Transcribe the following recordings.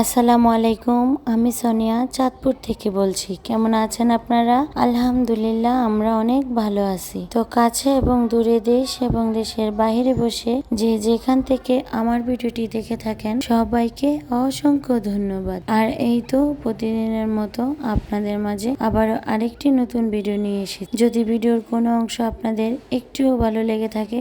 আসসালামু আলাইকুম, আমি সোনিয়া চাঁদপুর থেকে বলছি। কেমন আছেন আপনারা? আলহামদুলিল্লাহ, আমরা অনেক ভালো আছি। তো কাছে এবং দূরে দেশ এবং দেশের বাইরে বসে যে যেখান থেকে আমার ভিডিওটি দেখে থাকেন, সবাইকে অসংখ্য ধন্যবাদ। আর এই তো প্রতিদিনের মতো আপনাদের মাঝে আবারও আরেকটি নতুন ভিডিও নিয়ে এসেছি। যদি ভিডিওর কোনো অংশ আপনাদের একটুও ভালো লেগে থাকে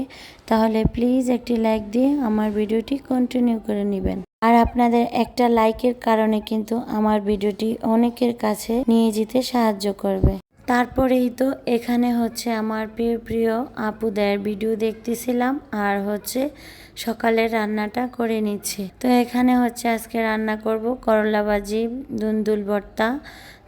তাহলে প্লিজ একটি লাইক দিয়ে আমার ভিডিওটি কন্টিনিউ করে নেবেন। আর আপনাদের একটা লাইকের কারণে কিন্তু আমার ভিডিওটি অনেকের কাছে নিয়ে যেতে সাহায্য করবে। তারপরেই তো এখানে হচ্ছে আমার প্রিয় প্রিয় আপুদের ভিডিও দেখতেছিলাম আর হচ্ছে সকালের রান্নাটা করে নিচ্ছি। তো এখানে হচ্ছে আজকে রান্না করব করলা ভাজি, দুন্দুল ভর্তা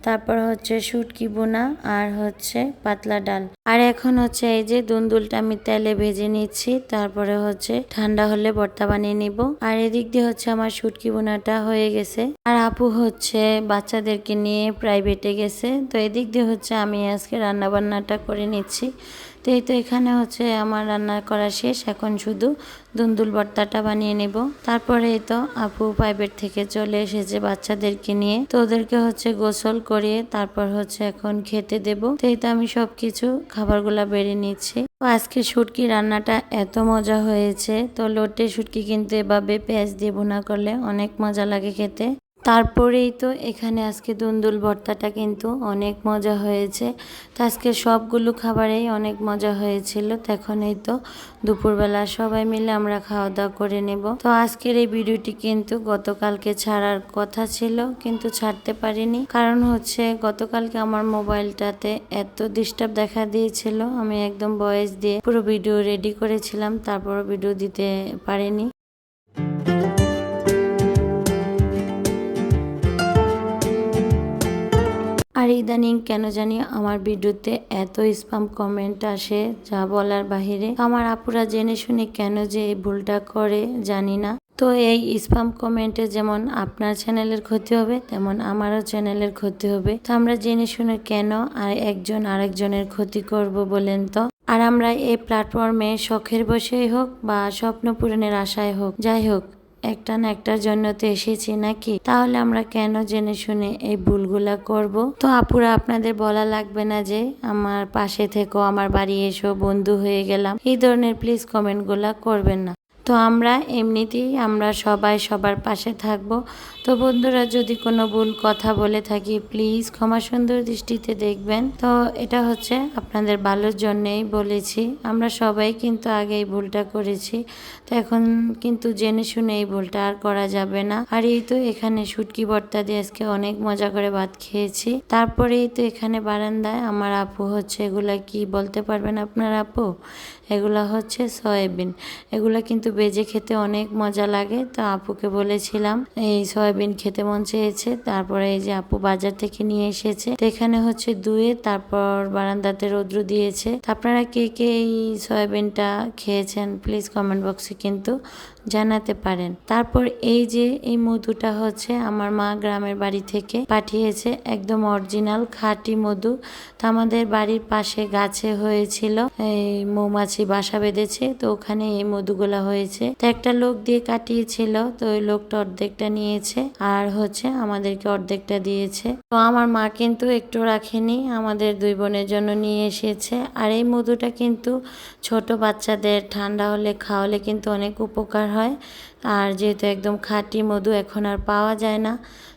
তারপর হচ্ছে শুটকি বোনা আর হচ্ছে পাতলা ডাল। আর এখন হচ্ছে এই যে দুন্দুলটা আমি তেলে ভেজে নিচ্ছি, তারপরে হচ্ছে ঠান্ডা হলে ভর্তা বানিয়ে নিব। আর এদিক দিয়ে হচ্ছে আমার শুটকি বোনাটা হয়ে গেছে। আর আপু হচ্ছে বাচ্চাদেরকে নিয়ে প্রাইভেটে গেছে। তো এদিক দিয়ে হচ্ছে আমি আজকে রান্না বান্নাটা করে নিচ্ছি। তো এই তো এখানে হচ্ছে আমার রান্না করা শেষ। এখন শুধু দুন্দুল ভর্তাটা বানিয়ে নেব। তারপরে এই তো আপু প্রাইভেট থেকে চলে এসেছে বাচ্চাদেরকে নিয়ে। তো ওদেরকে হচ্ছে গোসল করিয়ে তারপর হচ্ছে এখন খেতে দেব। তো এই তো আমি সব কিছু খাবারগুলা বেড়ে নিচ্ছি। তো আজকে শুটকি রান্নাটা এত মজা হয়েছে। তো লোটে শুটকি কিন্তু এভাবে পেঁয়াজ দিয়ে ভুনা করলে অনেক মজা লাগে খেতে। তারপরেই তো এখানে আজকে দুন্দুল ভর্তাটা কিন্তু অনেক মজা হয়েছে। তো আজকে সবগুলো খাবারেই অনেক মজা হয়েছিল। তো এখন এই তো দুপুরবেলা সবাই মিলে আমরা খাওয়া দাওয়া করে নেব। তো আজকের এই ভিডিওটি কিন্তু গতকালকে ছাড়ার কথা ছিল, কিন্তু ছাড়তে পারিনি। কারণ হচ্ছে গতকালকে আমার মোবাইলটাতে এত ডিস্টার্ব দেখা দিয়েছিল, আমি একদম ভয়েস দিয়ে পুরো ভিডিও রেডি করেছিলাম তারপর ভিডিও দিতে পারিনি। আর ইদানিং কেন জানি আমার ভিডিওতে এত স্পাম কমেন্ট আসে যা বলার বাহিরে। আমার আপুরা জেনে শুনে কেন যে এই ভুলটা করে জানি না। তো এই স্পাম কমেন্টে যেমন আপনার চ্যানেলের ক্ষতি হবে, তেমন আমারও চ্যানেলের ক্ষতি হবে। তো আমরা জেনে শুনে কেন আর একজন আরেকজনের ক্ষতি করব বলেন তো? আর আমরা এই প্ল্যাটফর্মে শখের বসেই হোক বা স্বপ্ন পূরণের আশায় হোক, যাই হোক একটা না একটার জন্য তো এসেছি নাকি? তাহলে আমরা কেন জেনে শুনে এই ভুলগুলা করব? তো আপুরা, আপনাদের বলা লাগবে না যে আমার পাশে থেকো, আমার বাড়ি এসো, বন্ধু হয়ে গেলাম। এই ধরনের প্লিজ কমেন্টগুলা করবেন না। তো আমরা এমনিতেই আমরা সবাই সবার পাশে থাকব। তো বন্ধুরা, যদি কোনো ভুল কথা বলে থাকি প্লিজ ক্ষমা সুন্দর দৃষ্টিতে দেখবেন। তো এটা হচ্ছে আপনাদের ভালোর জন্যেই বলেছি। আমরা সবাই কিন্তু আগে এই ভুলটা করেছি। তো এখন কিন্তু জেনে শুনে এই ভুলটা আর করা যাবে না। আর এই তো এখানে শুটকি ভর্তা দিয়ে আজকে অনেক মজা করে ভাত খেয়েছি। তারপরেই তো এখানে বারান্দায় আমার আপু হচ্ছে, এগুলা কি বলতে পারবেন আপনার আপু? এগুলা হচ্ছে সয়াবিন। এগুলা কিন্তু বেজে খেতে অনেক মজা লাগে। তো আপুকে বলেছিলাম, এই সয়াবিন খেতে মন চেয়েছে। তারপরে এই যে আপু বাজার থেকে নিয়ে এসেছে। এখানে হচ্ছে দুয়ে, তারপর বারান্দাতে রৌদ্র দিয়েছে। আপনারা কে কে এই সয়াবিনটা খেয়েছেন, প্লিজ কমেন্ট বক্সে কিন্তু জানাতে পারেন। তারপর এই যে এই মধুটা হচ্ছে আমার মা গ্রামের বাড়ি থেকে পাঠিয়েছে একদম অরিজিনাল খাঁটি মধু। তো আমাদের বাড়ির পাশে গাছে হয়েছিল, এই মৌমাছি বাসা বেঁধেছে, তো ওখানে এই মধুগুলা হয়েছে। তো একটা লোক দিয়ে কাটিয়েছিল, তো ওই লোকটা অর্ধেকটা নিয়েছে আর হচ্ছে আমাদেরকে অর্ধেকটা দিয়েছে। তো আমার মা কিন্তু একটু রাখেনি, আমাদের দুই বোনের জন্য নিয়ে এসেছে। আর এই মধুটা কিন্তু ছোট বাচ্চাদের ঠান্ডা হলে খাওয়ালে কিন্তু অনেক উপকার হয়। আর যেহেতু একদম খাঁটি মধু এখন আর পাওয়া যায় না,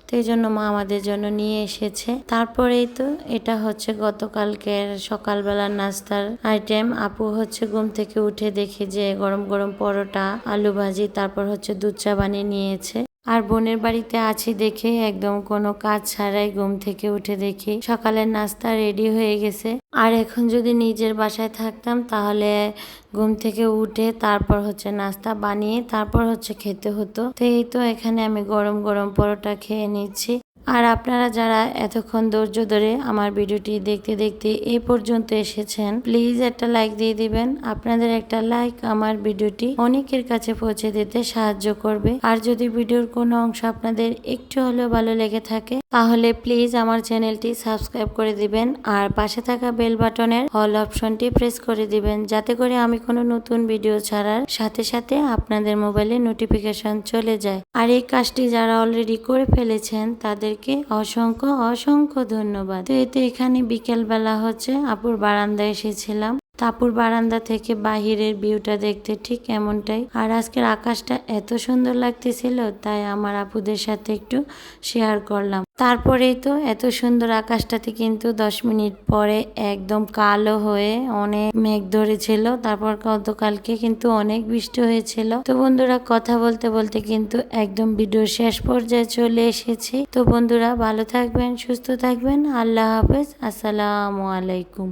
তো এই জন্য মা আমাদের জন্য নিয়ে এসেছে। তারপরেই তো এটা হচ্ছে গতকালকের সকালবেলার নাস্তার আইটেম আপু হচ্ছে ঘুম থেকে উঠে দেখে যে গরম গরম পরোটা, আলু ভাজি, তারপর হচ্ছে দুধ চা বানিয়ে নিয়েছে। আর বোনের বাড়িতে আছি দেখে একদম কোনো কাজ ছাড়াই ঘুম থেকে উঠে দেখি সকালের নাস্তা রেডি হয়ে গেছে। আর এখন যদি নিজের বাসায় থাকতাম তাহলে ঘুম থেকে উঠে তারপর হচ্ছে নাস্তা বানিয়ে তারপর হচ্ছে খেতে হতো। তো এই তো এখানে আমি গরম গরম পরোটা খেয়ে নিচ্ছি। আর আপনারা যারা এতক্ষণ ধৈর্য ধরে আমার ভিডিওটি দেখতে দেখতে এ পর্যন্ত এসেছেন প্লিজ একটা লাইক দিয়ে দিবেন। আপনাদের একটা লাইক আমার ভিডিওটি অনেকের কাছে পৌঁছে দিতে সাহায্য করবে। আর যদি ভিডিওর কোনো অংশ আপনাদের একটু হলেও ভালো লেগে থাকে তাহলে প্লিজ আমার চ্যানেলটি সাবস্ক্রাইব করে দিবেন আর পাশে থাকা বেল বাটনের অল অপশনটি প্রেস করে দিবেন যাতে করে আমি কোনো নতুন ভিডিও ছাড়ার সাথে সাথে আপনাদের মোবাইলে নোটিফিকেশন চলে যায়। আর এই কাজটি যারা অলরেডি করে ফেলেছেন, তাদেরকে অসংখ্য অসংখ্য ধন্যবাদ। তো এতে এখানে বিকেলবেলা হচ্ছে, আপুর বারান্দায় এসেছিলাম। তাপুর বারান্দা থেকে বাহিরের ভিউটা দেখতে ঠিক এমনটাই। আর আজকের আকাশটা এত সুন্দর লাগতেছিল, তাই আমার আপুদের সাথে একটু শেয়ার করলাম। তারপরেই তো এত সুন্দর আকাশটাতে কিন্তু দশ মিনিট পরে একদম কালো হয়ে অনেক মেঘ ধরেছিল। তারপর গতকালকে কিন্তু অনেক বৃষ্টি হয়েছিল। তো বন্ধুরা, কথা বলতে বলতে কিন্তু একদম ভিডিও শেষ পর্যায়ে চলে এসেছি। তো বন্ধুরা, ভালো থাকবেন, সুস্থ থাকবেন। আল্লাহ হাফেজ। আসসালামু আলাইকুম।